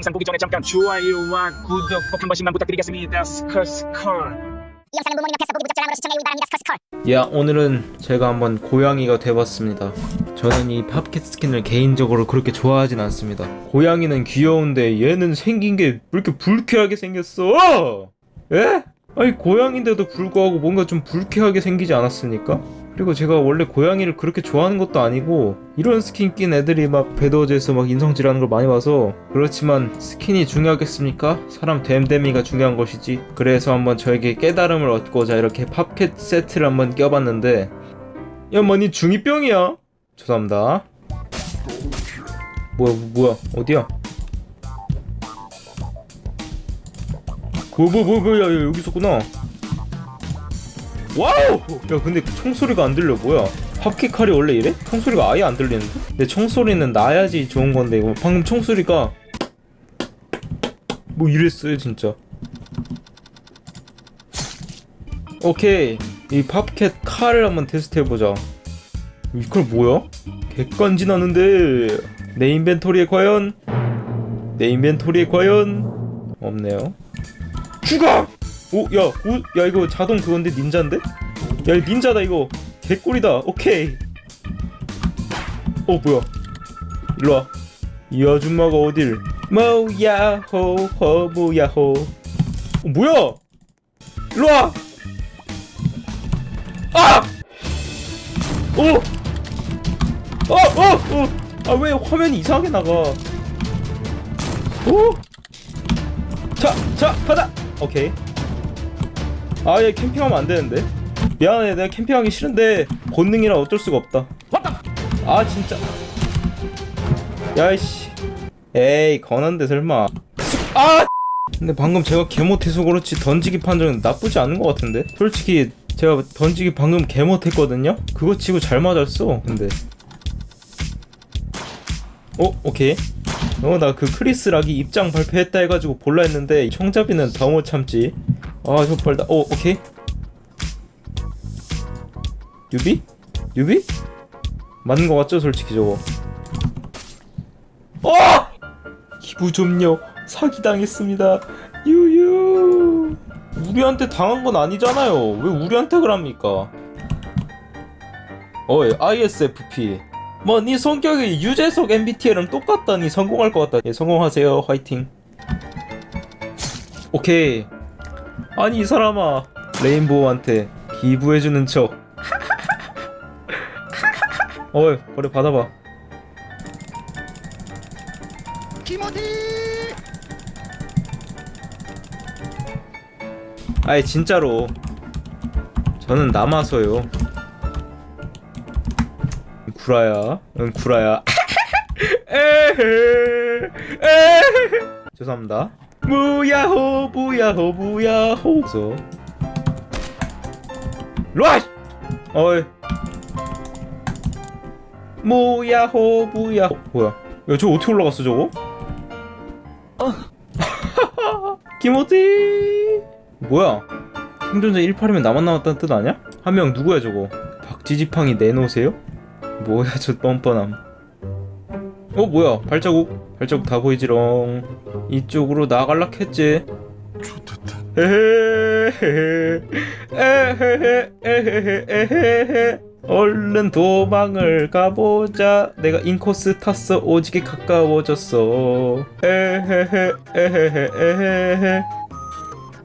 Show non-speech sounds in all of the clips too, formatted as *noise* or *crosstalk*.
영상 보기 전에 잠깐 좋아요와 구독 꼭 한 번씩만 부탁드리겠습니다. 스컬 스컬. 이 영상은 부모님 옆에서 보기 부적절함으로 시청하기 바랍니다. 스컬스컬. 야 오늘은 제가 한번 고양이가 돼봤습니다 저는 이 팝캣 스킨을 개인적으로 그렇게 좋아하진 않습니다 고양이는 귀여운데 얘는 생긴 게 왜 이렇게 불쾌하게 생겼어? 에? 아니 고양인데도 불구하고 뭔가 좀 불쾌하게 생기지 않았습니까? 그리고 제가 원래 고양이를 그렇게 좋아하는 것도 아니고 이런 스킨 낀 애들이 막 배도제에서 막 인성질하는 걸 많이 봐서 그렇지만 스킨이 중요하겠습니까? 사람 됨됨이가 중요한 것이지. 그래서 한번 저에게 깨달음을 얻고자 이렇게 팝캣 세트를 한번 껴봤는데 야 뭐니 중이병이야? 죄송합니다. 뭐야 뭐야 어디야? 뭐뭐뭐 뭐야 야, 여기 있었구나 와우! 야 근데 총소리가 안 들려 뭐야 팝킷 칼이 원래 이래? 총소리가 아예 안 들리는데? 내 총소리는 나야지 좋은 건데 이거 방금 총소리가 뭐 이랬어요 진짜 오케이 이 팝캣 칼을 한번 테스트 해보자 이걸 뭐야? 객관지 나는데 내 인벤토리에 과연 내 인벤토리에 과연 없네요 죽어! 오, 야, 오, 야, 이거 자동 그건데 닌자인데? 야, 이 닌자다 이거. 개꿀이다. 오케이. 어, 뭐야? 일로 와. 이 아줌마가 어딜? 뭐야호, 허무야호. 어, 뭐야? 일로 와. 아! 오! 어, 어, 어. 아, 왜 화면이 이상하게 나가? 오! 자, 자, 가자. 오케이. 아, 얘 캠핑하면 안 되는데. 미안해, 내가 캠핑하기 싫은데 본능이라 어쩔 수가 없다. 아, 진짜. 야이씨. 에이, 건한데 설마. 아! *laughs* 근데 방금 제가 개 못해서 그렇지 던지기 판정은 나쁘지 않은 것 같은데. 솔직히 제가 던지기 방금 개 못했거든요. 그거 치고 잘 맞았어. 근데. 어, 오케이. 어, 나 그 크리스 락이 입장 발표했다 해가지고 볼라 했는데 총잡이는 더 못 참지. 아, 저 벌다. 오, 오케이. 유비? 유비? 맞는 거 같죠, 솔직히 저거. 어! 기부 좀요. 사기 당했습니다. 유유. 우리한테 당한 건 아니잖아요. 왜 우리한테 그럽니까? 어이, ISFP. 뭐, 네 성격이 유재석 MBTI랑 똑같다니 성공할 것 같다. 예, 성공하세요. 화이팅. 오케이. 아니, 이 사람아. 레인보우한테 기부해주는 척. *laughs* 어이, 거래 받아봐. 아이, 진짜로. 저는 남아서요. 구라야. 응, 구라야. *laughs* 에헤, 에헤. 죄송합니다. 무야호, 무야호, 무야호. 그래서 로아! 어이. 무야호, 무야호. 뭐야? 야, 저거 어떻게 올라갔어, 저거? *laughs* 김호티! 뭐야? 생존자 1팔이면 나만 남았다는 뜻 아니야? 한 명 누구야, 저거? 박지지팡이 내놓으세요? 뭐야 저 뻔뻔함 어 뭐야? 발자국? 발자국 다 보이지롱. 이쪽으로 나갈락 했지? 에헤헤 에헤헤. 에헤헤 에헤헤 얼른 도망을 가보자 내가 인코스 탔어 오지게 가까워졌어 에헤헤 에헤헤 에헤헤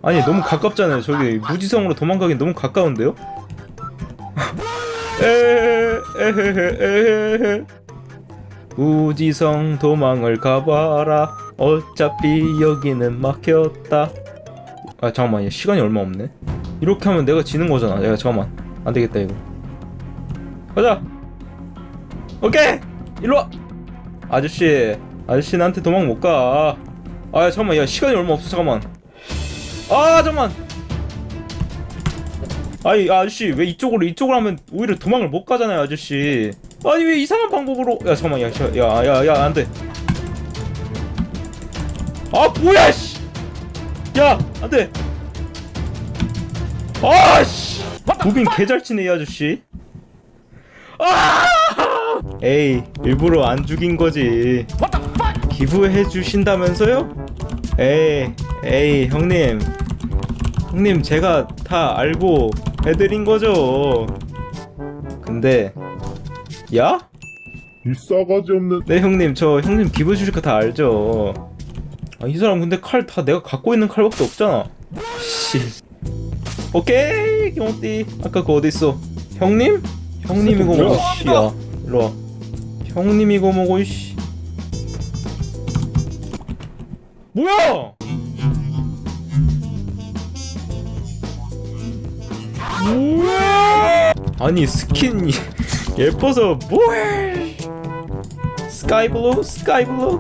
아니 너무 가깝잖아요 저기 무지성으로 도망가긴 너무 가까운데요? 에헤헤헤헤헤 우지성 도망을 가봐라. 어차피 여기는 막혔다. 아 잠깐만 얘 시간이 얼마 없네. 이렇게 하면 내가 지는 거잖아. 야 잠깐만. 안 되겠다 이거. 가자! 오케이! 일로와! 아저씨 아저씨 나한테 도망 못가. 아 잠깐만. 야 시간이 얼마 없어. 잠깐만. 아 잠깐만! 아니 아저씨 왜 이쪽으로 이쪽으로 하면 오히려 도망을 못 가잖아요 아저씨 아니 왜 이상한 방법으로? 야 잠깐만 야야야야 안돼. 아 뭐야 씨 야 안돼. 아씨! 무빙 개잘 치네 이 아저씨. 아! 에이 일부러 안 죽인 거지. 기부해 주신다면서요? 에이 에이 형님. 형님 제가 다 알고 해드린 거죠. 근데 야? 이 싸가지 없는 네 형님. 저 형님 기부 주실 거 다 알죠? 아 이 사람 근데 칼 다 내가 갖고 있는 칼밖에 없잖아. 씨. 오케이 경호띠. 아까 그거 어딨어? 형님? 형님 이거 먹어 씨야 일로와. 형님 이거 먹어 씨. 뭐야? 뭐야? 아니 스킨 예뻐서 뭐해? 스카이블루? 스카이블루?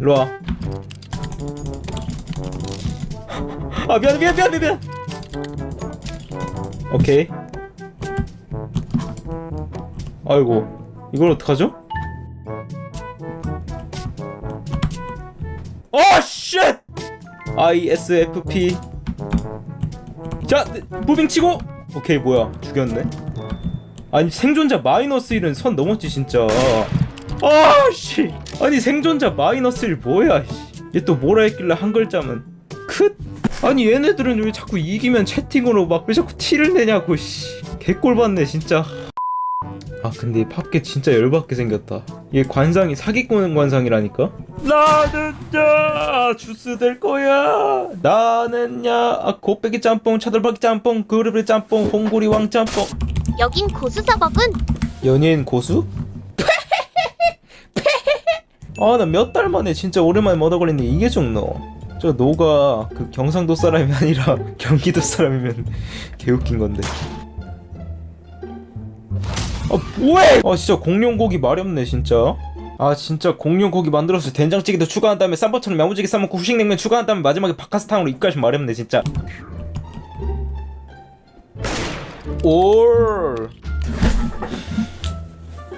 일로와. 아 미안 미안 미안 미안 오케이. 아이고 이걸 어떡하죠? 어 쉣! ISFP 자 네, 무빙 치고. 오케이 뭐야. 죽였네 아니 생존자 마이너스 1은 선 넘었지 진짜. 아씨. 아니 생존자 마이너스 1 뭐야 얘 또 뭐라 했길래 한 글자면 크? 아니 얘네들은 왜 자꾸 이기면 채팅으로 막 왜 자꾸 티를 내냐고 씨. 개꼴 받네 진짜. 아 근데 이 팝게 진짜 열받게 생겼다. 얘 관상이 사기꾼 관상이라니까? 나는 야! 주스 될 거야! 나는 야! 아, 곱빼기 짬뽕 차돌박이 짬뽕 그르르 짬뽕 홍구리 왕 짬뽕 여긴 고수 서버군. 연예인 고수? *laughs* 아 나 몇 달 만에 진짜 오랜만에 먹어 걸렸는데 이게 죽노? 저 노가 그 경상도 사람이 아니라 *laughs* 경기도 사람이면 *laughs* 개웃긴 건데. 아 뭐해! 아 진짜 공룡고기 말이 없네 진짜. 아 진짜 공룡고기 만들어서 된장찌개도 추가한 다음에 쌈밥처럼 야무지게 싸먹고 후식냉면 추가한 다음에 마지막에 바카스탕으로 입가심 말이 없네 진짜 올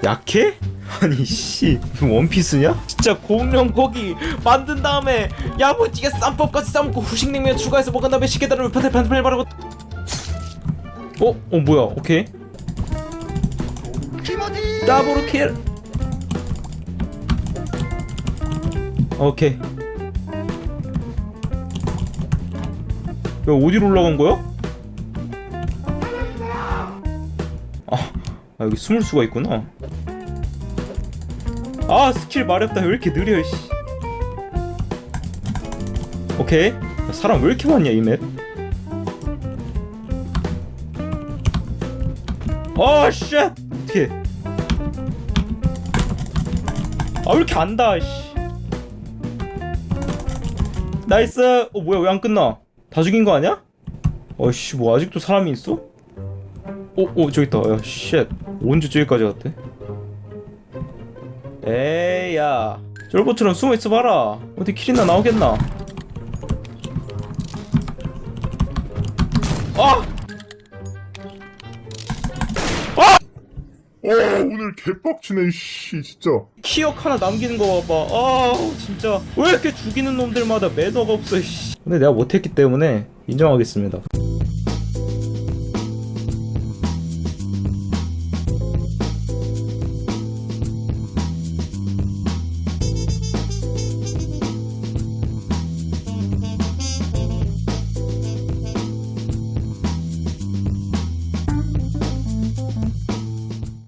약해? 아니 씨 무슨 원피스냐? 진짜 공룡 고기 만든 다음에 야무지게 쌈밥까지 싸먹고 후식냉면 추가해서 먹은 다음에 시계다를 반들 반들 바르고 어? 어 뭐야 오케이 더블 킬 오케이 야 어디로 올라간 거야? 아 여기 숨을 수가 있구나. 아 스킬 마렵다 왜 이렇게 느려 씨. 오케이 야, 사람 왜 이렇게 많냐 이 맵? 아 쉣! 어떻게? 아왜 이렇게 안다 씨. 나이스. 어 뭐야 왜 안 끝나? 다 죽인 거 아니야? 어씨 뭐 아직도 사람이 있어? 오, 오, 저기 있다. 야, 쉣. 언제 저기까지 갔대? 에이, 야. 쫄보처럼 숨어 있어 봐라. 어디 킬이나 나오겠나? 아! 어 오늘 개빡치네 씨 진짜 키역 하나 남기는 거 봐봐. 아, 진짜. 왜 이렇게 죽이는 놈들마다 매너가 없어, 씨. 근데 내가 못했기 때문에 인정하겠습니다.